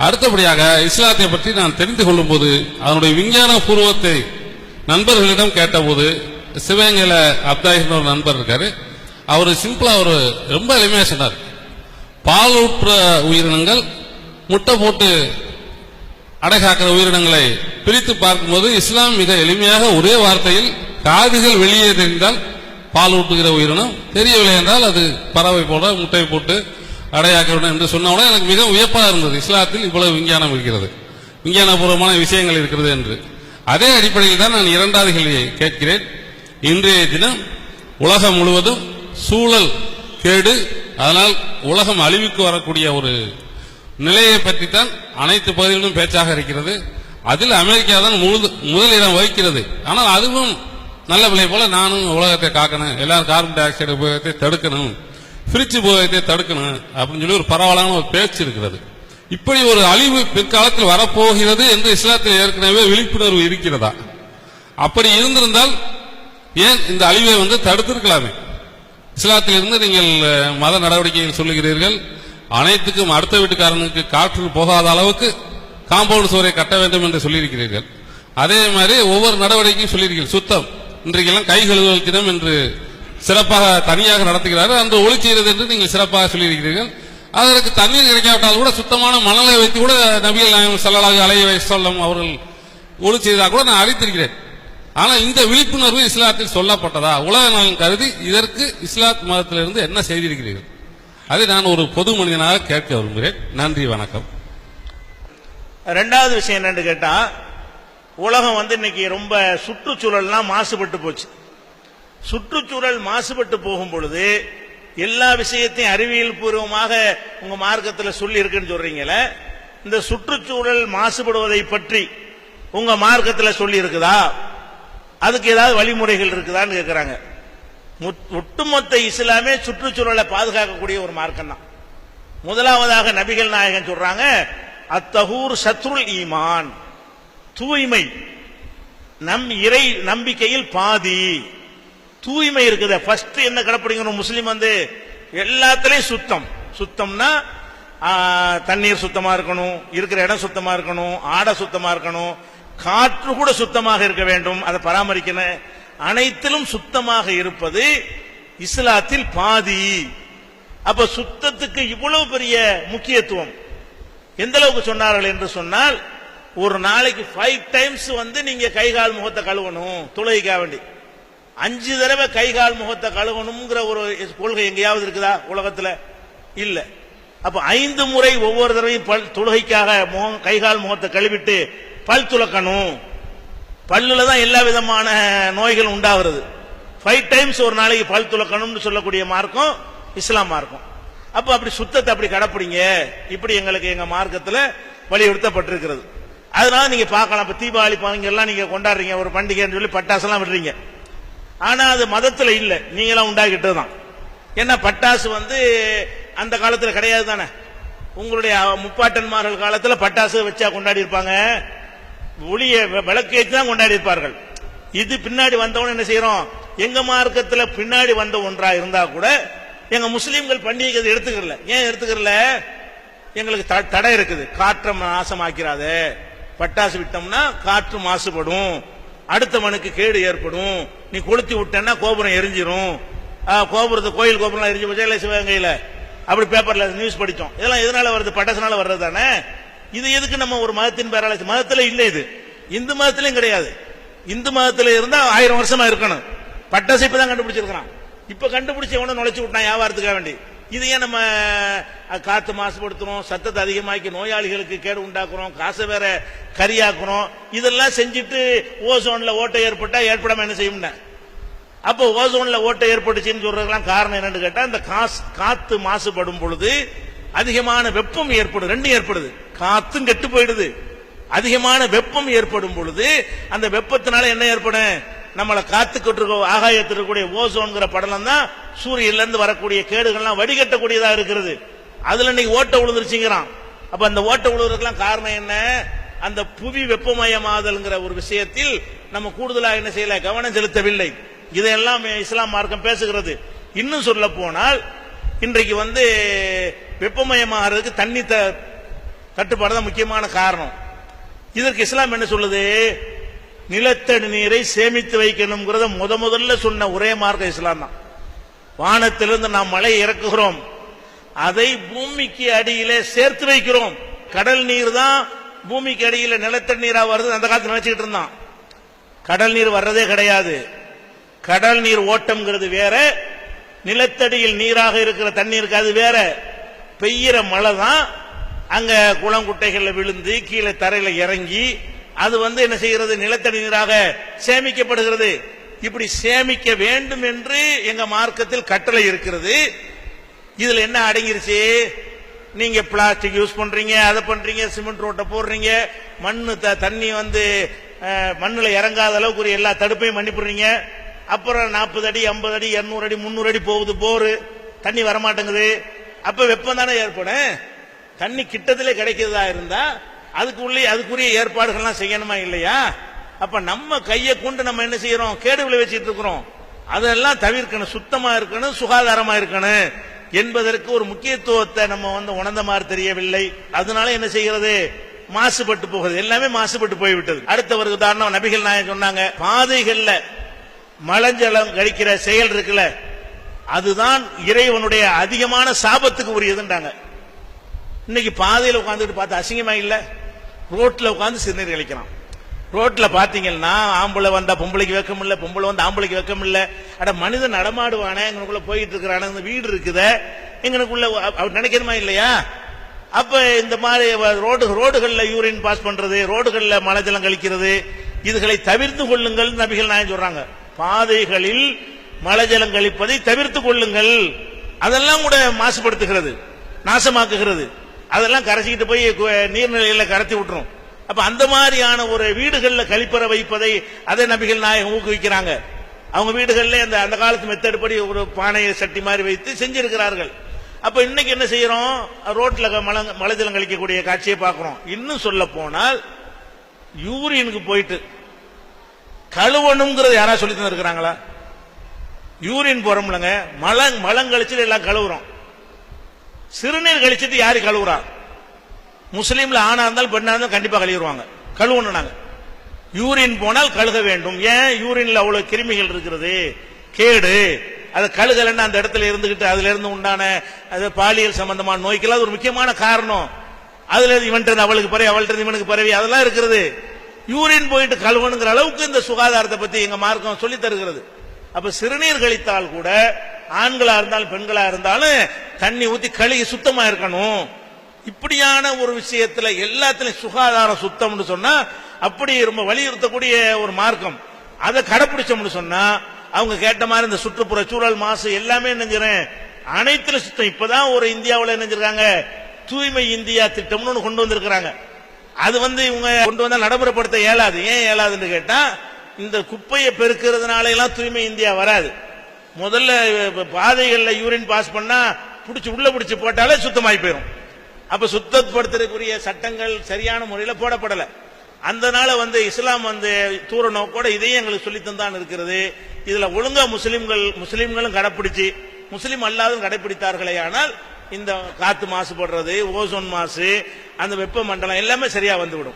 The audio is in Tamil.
அடுத்தபடியாக இஸ்லாத்தை பற்றி நான் தெரிந்து கொள்ளும் போது அதனுடைய விஞ்ஞான பூர்வத்தை நண்பர்களிடம் கேட்டபோது சிவகங்கையில் அப்தாயின்னு ஒரு நண்பர் இருக்காரு. அவர் சிம்பிளா ஒரு ரொம்ப எளிமையா சொன்னார். பாலூற்ற உயிரினங்கள் முட்டை போட்டு அடைகாக்கிற உயிரினங்களை பிரித்து பார்க்கும்போது இஸ்லாம் மிக எளிமையாக ஒரே வார்த்தையில் காதுகள் வெளியே தெரிந்தால் பால் ஊட்டுகிற உயிரினம் தெரியவில்லை என்றால் அது பறவை போல முட்டை போட்டு அடையாக்கிறோம் என்று சொன்னவுடன் எனக்கு மிக வியப்பாக இருந்தது. இஸ்லாத்தில் இவ்வளவு விஞ்ஞானம் இருக்கிறது. விஞ்ஞானபூர்வமான விஷயங்கள் இருக்கிறது என்று. அதே அடிப்படையில் தான் நான் இரண்டாவது கேள்வியை கேட்கிறேன். இன்றைய தினம் உலகம் முழுவதும் சூழல் கேடு அதனால் உலகம் அழிவுக்கு வரக்கூடிய ஒரு நிலையை பற்றித்தான் அனைத்து பகுதிகளிலும் பேச்சாக இருக்கிறது. அதில் அமெரிக்கா தான் முழு- முதலிடம் வகிக்கிறது. ஆனால் அதுவும் நல்ல விலை போல நானும் உலகத்தை காக்கணும் எல்லாரும் கார்பன் டை ஆக்சைடு உபயோகத்தை தடுக்கணும். பிரிட்ஜ் உபயோகத்தை தடுக்கணும் அப்படின்னு சொல்லி ஒரு பரவலான ஒரு பேச்சு இருக்கிறது. இப்படி ஒரு அழிவு பிற்காலத்தில் வரப்போகிறது என்று இஸ்லாத்தில் ஏற்கனவே விழிப்புணர்வு இருக்கிறதா? அப்படி இருந்திருந்தால் ஏன் இந்த அழிவை வந்து தடுத்திருக்கலாமே? இஸ்லாத்தில் இருந்து நீங்கள் மத நடவடிக்கைகள் சொல்லுகிறீர்கள். அனைத்துக்கும் அடுத்த வீட்டுக்காரனுக்கு காற்று போகாத அளவுக்கு காம்பவுண்ட் சுவரை கட்ட வேண்டும் என்று சொல்லியிருக்கிறீர்கள். அதே மாதிரி ஒவ்வொரு நடவடிக்கையும் சொல்லியிருக்கீர்கள் சுத்தம். இன்றைக்கெல்லாம் கை கழுவுதல் தினம் என்று சிறப்பாக தனியாக நடத்துகிறார். அந்த ஒளி செய்கிறது என்று நீங்கள் சிறப்பாக சொல்லியிருக்கிறீர்கள். அதற்கு தண்ணீர் கிடைக்காவிட்டால் கூட சுத்தமான மணலை வைத்து கூட நபிகள் நாயகம் செல்லலாக அலைய சொல்லம் அவர்கள் ஒளி செய்ததாக கூட நான் அறித்திருக்கிறேன் ஆனால் இந்த விழிப்புணர்வு இஸ்லாத்தில் சொல்லப்பட்டதா? உலக நலன் கருதி இதற்கு இஸ்லாத் மதத்திலிருந்து என்ன செய்திருக்கிறீர்கள்? அதை நான் ஒரு பொது மனிதனாக கேட்க விரும்புகிறேன். நன்றி வணக்கம். ரெண்டாவது விஷயம் என்னன்னு கேட்டா உலகம் வந்து இன்னைக்கு ரொம்ப சுற்றுச்சூழல்லாம் மாசுபட்டு போச்சு. சுற்றுச்சூழல் மாசுபட்டு போகும் பொழுது எல்லா விஷயத்தையும் அறிவியல் பூர்வமாக உங்க மார்க்கத்தில் சொல்லி இருக்குன்னு சொல்றீங்கள இந்த சுற்றுச்சூழல் மாசுபடுவதை பற்றி உங்க மார்க்கத்தில் சொல்லி இருக்குதா அதுக்கு ஏதாவது வழிமுறைகள் இருக்குதான்னு கேட்கிறாங்க ஒட்டுமொத்த இஸ்லாமே சுற்றுச்சூழலை பாதுகாக்கக்கூடிய ஒரு மார்க்கம் தான் முதலாவதாக நபிகள் நாயகன் சொல்றாங்க அத்தகூர் சத்ருல் ஈமான். தூய்மை. நம் இறை நம்பிக்கையில் பாதி. தூய்மை இருக்குது. ஃபர்ஸ்ட் என்ன கடைப்பிடிக்கணும்? முஸ்லீம் வந்து எல்லாத்துலயும் சுத்தம். சுத்தம்னா தண்ணீர் சுத்தமா இருக்கணும் இருக்கிற இடம் சுத்தமா இருக்கணும் ஆடை சுத்தமா இருக்கணும் காற்று கூட சுத்தமாக இருக்க வேண்டும். அதை பராமரிக்கணும். அனைத்திலும் சுத்தமாக இருப்பது இஸ்லாத்தில் பாதி. அப்ப சுத்தத்துக்கு இவ்வளவு பெரிய முக்கியத்துவம். எந்த அளவுக்கு சொன்னார்கள் என்று சொன்னால் ஒரு நாளைக்கு ஃபைவ் டைம்ஸ் வந்து நீங்க கை கால் முகத்தை கழுவணும். தொழுகைக்காக வேண்டி. அஞ்சு தடவை கை கால் முகத்தை கழுவணுங்கிற ஒரு கொள்கை எங்கேயாவது இருக்குதா உலகத்தில்? இல்ல. அப்ப ஐந்து முறை ஒவ்வொரு தடவையும் பல் தொழுகைக்காக முகம் கை கால் முகத்தை கழுவிட்டு பல் துளக்கணும். பல்லுல தான் எல்லா விதமான நோய்கள் உண்டாகிறது. ஃபைவ் டைம்ஸ் ஒரு நாளைக்கு பல் துளக்கணும்னு சொல்லக்கூடிய மார்க்கம் இஸ்லாம் மார்க்கம். அப்ப அப்படி சுத்தத்தை அப்படி கடைப்பிடிங்க இப்படி எங்களுக்கு எங்க மார்க்கத்தில் வலியுறுத்தப்பட்டிருக்கிறது. அதனால நீங்க பார்க்கலாம். இப்ப தீபாவளி பண்டிகை எல்லாம் நீங்க கொண்டாடுறீங்க. ஒரு பண்டிகைன்னு சொல்லி பட்டாசெல்லாம் விடுறீங்க. ஆனா அது மதத்துல இல்ல. நீங்களாம் உண்டாக்கிட்டது தான் ஏன்னா பட்டாசு வந்து அந்த காலத்துல கிடையாது தானே உங்களுடைய முப்பாட்டன்மார்கள் காலத்துல பட்டாசு வச்சா கொண்டாடி இருப்பாங்க. ஒளிய விளக்கேற்றி தான் கொண்டாடி இருப்பார்கள். இது பின்னாடி வந்தவன என்ன செய்யறோம்? எங்க மார்க்கத்துல பின்னாடி வந்த ஒன்றா இருந்தா கூட எங்க முஸ்லீம்கள் பண்டிகை எடுத்துக்கல ஏன் எடுத்துக்கல எங்களுக்கு த- தடை இருக்குது. காற்றை நாசமாக்கிறாத. பட்டாசு விட்டோம்னா காற்று மாசுபடும். அடுத்தவனுக்கு கேடு ஏற்படும். நீ கொளுத்தி விட்டேன்னா கோபுரம் எரிஞ்சிரும். கோபுரத்து கோயில் கோபுரம் எரிஞ்சு போச்சா? சிவகங்கையில். அப்படி பேப்பர்ல நியூஸ் படித்தோம் இதெல்லாம் எதனால வருது? பட்டசனால வர்றது தானே? இது எதுக்கு நம்ம ஒரு மதத்தின் பேரால மதத்தில் இல்லை இது. இந்து மதத்திலையும் கிடையாது. இந்து மதத்தில் இருந்தால் ஆயிரம் வருஷமா இருக்கணும். பட்டாசு இப்பதான் கண்டுபிடிச்சிருக்கிறான். இப்ப கண்டுபிடிச்ச எவனும் நுழைச்சு விட்டான் வியாபாரத்துக்காக வேண்டி. இது ஏன் நம்ம காற்று காத்து மாசுபடுத்துறோம் சத்தத்தை அதிகமாக்கி நோயாளிகளுக்கு கேடு உண்டாக்குறோம் காசை வேற கரியாக்குறோம். இதெல்லாம் செஞ்சுட்டு ஓசோன்ல ஓட்டை ஏற்பட்டா ஏற்படாம என்ன செய்யும்னா அப்போ ஓசோன்ல ஓட்டை ஏற்பட்டுச்சுன்னு சொல்றதுக்கெல்லாம் காரணம் என்னன்னு கேட்டா இந்த காசு காத்து மாசுபடும் பொழுது அதிகமான வெப்பம் ஏற்படும் ரெண்டும் ஏற்படுது. காத்தும் கெட்டு போயிடுது. அதிகமான வெப்பம் ஏற்படும் பொழுது அந்த வெப்பத்தினால என்ன ஏற்படும்? நம்மளை காத்துக்கிட்டு இருக்க ஆகாயத்தில் இருக்கக்கூடிய ஓசோன்கிற படலம் தான் சூரியன்ல இருந்து வரக்கூடிய கேடுகள்லாம் வடிகட்டக்கூடியதா இருக்கிறது. அதுல இன்னைக்கு ஓட்டை விழுந்துருச்சுங்கிறான் அப்ப அந்த ஓட்டை விழுவதற்கெல்லாம் காரணம் என்ன? அந்த புவி வெப்பமயமாதல்ங்கிற ஒரு விஷயத்தில் நம்ம கூடுதலாக என்ன செய்யல? கவனம் செலுத்தவில்லை. இதையெல்லாம் இஸ்லாம் மார்க்கம் பேசுகிறது. இன்னும் சொல்ல போனால் இன்றைக்கு வந்து வெப்பமயமாகிறதுக்கு தண்ணி த- தட்டுப்பாடு தான் முக்கியமான காரணம். இதற்கு இஸ்லாம் என்ன சொல்லுது? நிலத்தடி நீரை சேமித்து வைக்கணுங்கிறத முத முதல்ல சொன்ன ஒரே மார்க்க இஸ்லாம் தான். வானத்திலிருந்து நாம் மழை இறக்குகிறோம். அதை பூமிக்கு அடியிலே சேர்த்து வைக்கிறோம். கடல் நீர் தான் பூமிக்கு அடியில நிலத்தடி நீரா வருது அந்த காலத்தில் நினைச்சுக்கிட்டு இருந்தான். கடல் நீர் வர்றதே கிடையாது. கடல் நீர் ஓட்டம்ங்கிறது வேற நிலத்தடியில் நீராக இருக்கிற தண்ணீருக்கு அது வேற. பெய்யற மழை தான் அங்க குளங்குட்டைகளில் விழுந்து கீழே தரையில இறங்கி அது வந்து என்ன செய்கிறது? நிலத்தடி நீராக சேமிக்கப்படுகிறது. இப்படி சேமிக்க வேண்டும் என்று எங்க மார்க்கத்தில் கட்டளை இருக்கிறது. இதுல என்ன அடங்கிருச்சு? நீங்க பிளாஸ்டிக் யூஸ் பண்றீங்க அதை பண்றீங்க சிமெண்ட் ரோட்டை போடுறீங்க மண்ணு த- தண்ணி வந்து மண்ணில் இறங்காத அளவுக்கு ஒரு எல்லா தடுப்பையும் பண்ணிவிடுறீங்க அப்புறம் நாற்பது அடி ஐம்பது அடி இருநூறு அடி முந்நூறு அடி போகுது போரு தண்ணி வரமாட்டேங்குது. அப்ப வெப்பம் தானே ஏற்படும்? தண்ணி கிட்டத்திலே கிடைக்கிறதா இருந்தா அதுக்கு உள்ளே அதுக்குரிய ஏற்பாடுகள்லாம் செய்யணுமா இல்லையா? அப்ப நம்ம கையை கொண்டு நம்ம என்ன செய்யறோம்? கேடு விளைவிச்சிட்டு இருக்கிறோம். அதெல்லாம் தவிர்க்கணும். சுத்தமா இருக்கணும் சுகாதாரமா இருக்கணும் என்பதற்கு ஒரு முக்கியத்துவத்தை நம்ம வந்து உணர்ந்த மாதிரி தெரியவில்லை. அதனால என்ன செய்கிறது? மாசுபட்டு போகுது. எல்லாமே மாசுபட்டு போய்விட்டது. அடுத்த ஒரு உதாரணம் நபிகள் நாயகம் சொன்னாங்க பாதைகள்ல மலஞ்சலம் கழிக்கிற செயல் இருக்குல்ல அதுதான் இறைவனுடைய அதிகமான சாபத்துக்கு உரியதுன்றாங்க. இன்னைக்கு பாதையில் உட்காந்துட்டு பார்த்து அசிங்கமா இல்லை? ரோட்டில் உட்காந்து சிறுநீர் கழிக்கிறான் ரோட்டில் பார்த்தீங்கன்னா ஆம்பளை வந்தால் பொம்பளைக்கு வெக்கம் இல்ல பொம்பளை வந்து ஆம்பளைக்கு வெக்கம் இல்ல அட மனிதன் நடமாடுவானே எங்களுக்குள்ள போயிட்டு இருக்கிறான இந்த வீடு இருக்குத எங்களுக்குள்ள அவர் நினைக்கணுமா இல்லையா? அப்போ இந்த மாதிரி ரோடு ரோடுகளில் யூரின் பாஸ் பண்ணுறது ரோடுகளில் மலஜலம் கழிக்கிறது இதுகளை தவிர்த்து கொள்ளுங்கள் நபிகள் நாயகம் சொல்கிறாங்க பாதைகளில் மலஜலம் கழிப்பதை தவிர்த்து கொள்ளுங்கள். அதெல்லாம் கூட மாசுபடுத்துகிறது நாசமாக்குகிறது. அதெல்லாம் கரைச்சிக்கிட்டு போய் கு- நீர்நிலைகளை கரைச்சி விட்டுரும். அப்ப அந்த மாதிரியான ஒரு வீடுகளில் கழிப்பறை வைப்பதை அதே நபிகள் நாயகம் ஊக்குவிக்கிறாங்க. அவங்க வீடுகளில் அந்த அந்த காலத்து மெத்தட் படி ஒரு பானையை சட்டி மாதிரி வைத்து செஞ்சிருக்கிறார்கள். அப்ப இன்னைக்கு என்ன செய்யறோம்? ரோட்ல க- மலைஜலம் கழிக்கக்கூடிய காட்சியை பார்க்கிறோம். இன்னும் சொல்ல போனால் யூரியனுக்கு போயிட்டு கழுவணுங்கிறது யாராவது சொல்லி தந்திருக்கிறாங்களா? யூரின் போறோம்லங்க. மலம் மலம் கழிச்சுட்டு எல்லாம் கழுவுறோம். சிறுநீர் கழிச்சிட்டு யாரு கழுவுறா? முஸ்லீம்ல ஆணா இருந்தாலும் பெண்ணா இருந்தாலும் கண்டிப்பா கழுவிடுவாங்க. கழுவணும் நாங்க. யூரின் போனால் கழுக வேண்டும். ஏன் யூரின்ல அவ்வளவு கிருமிகள் இருக்கிறது? கேடு. அது கழுகலன்னா அந்த இடத்துல இருந்துகிட்டு அதுல இருந்து உண்டான அது பாலியல் சம்பந்தமான நோய்க்கெல்லாம் அது ஒரு முக்கியமான காரணம். அதுல இவன்ட்டு இருந்து அவளுக்கு பரவி அவள்கிட்ட இருந்து இவனுக்கு பரவி அதெல்லாம் இருக்கிறது யூரின் போயிட்டு கழுவணுங்கிற அளவுக்கு இந்த சுகாதாரத்தை பத்தி எங்க மார்க்கம் சொல்லி தருகிறது. அப்ப சிறுநீர் கழித்தால் கூட ஆண்களா இருந்தாலும் பெண்களா இருந்தாலும் தண்ணி ஊத்தி கழுகி சுத்தமா இருக்கணும். இப்படியான ஒரு விஷயத்துல எல்லாத்திலும் சுகாதாரம் சுத்தம்னு சொன்னா அப்படி ரொம்ப வலியுறுத்தக்கூடிய ஒரு மார்க்கம். அதை கடைபிடிச்சோம்னு சொன்னா அவங்க கேட்ட மாதிரி இந்த சுற்றுப்புற சூழல் மாசு எல்லாமே நினைஞ்சிறேன் அனைத்துல சுத்தம். இப்பதான் ஒரு இந்தியாவில் நினைஞ்சிருக்காங்க. தூய்மை இந்தியா திட்டம்னு ஒன்று கொண்டு வந்திருக்கிறாங்க. அது வந்து இவங்க கொண்டு வந்தா நடைமுறைப்படுத்த இயலாது. ஏன் இயலாதுன்னு கேட்டா இந்த குப்பையை பெருக்கிறதுனால எல்லாம் தூய்மை இந்தியா வராது. முதல்ல இப்ப பாதைகள்ல யூரின் பாஸ் பண்ணா பிடிச்சி உள்ள பிடிச்சி போட்டாலே சுத்தமாயி போயிடும் அப்ப சுத்தப்படுத்துறதுக்குரிய சட்டங்கள் சரியான முறையில போடப்படல. அதனால வந்து இஸ்லாம் வந்து தூர நோக்கோட இதையும் எங்களுக்கு சொல்லி தந்தான் இருக்கிறது. இதுல ஒழுங்கா முஸ்லிம்கள் முஸ்லிம்களும் கடைப்பிடிச்சு முஸ்லிம் அல்லாதும் கடைபிடித்தார்களே ஆனால் இந்த காத்து மாசுபடுறது ஓசோன் மாசு அந்த வெப்ப மண்டலம் எல்லாமே சரியா வந்துவிடும்.